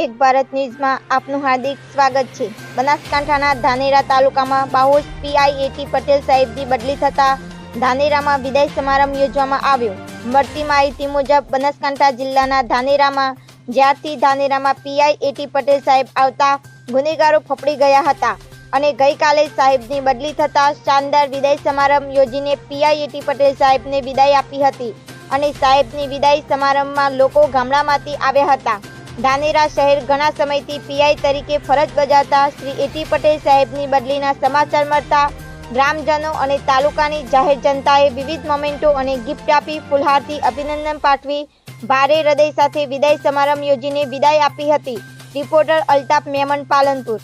એક ભારત ન્યૂઝમાં આપનું હાર્દિક સ્વાગત છે. બનાસકાંઠાના ધાનેરા તાલુકામાં બાહોશ પીઆઈ એટી પટેલ સાહેબની બદલી થતા ધાનેરામાં વિદાય સમારંભ યોજવામાં આવ્યો. મળતી માહિતી મુજબ બનાસકાંઠા જિલ્લાના ધાનેરામાં, જ્યારથી ધાનેરામાં પીઆઈ એટી પટેલ સાહેબ આવતા ગુનેગારો ફફડી ગયા હતા અને ગઈકાલે સાહેબની બદલી થતાં શાનદાર વિદાય સમારંભ યોજીને પીઆઈએટી પટેલ સાહેબને વિદાય આપી હતી અને સાહેબની વિદાય સમારંભમાં લોકો ગામડામાંથી આવ્યા હતા. ધાનેરા શહેર ઘણા સમયથી પીઆઈ તરીકે ફરજ બજાવતા શ્રી એટી પટેલ સાહેબની બદલીના સમાચાર મળતા ગ્રામજનો અને તાલુકાની જાહેર જનતાએ વિવિધ મોમેન્ટો અને ગિફ્ટ આપી ફુલહારથી અભિનંદન પાઠવી ભારે હૃદય સાથે વિદાય સમારંભ યોજીને વિદાય આપી હતી. રિપોર્ટર અલ્તાફ મેમન પાલનપુર.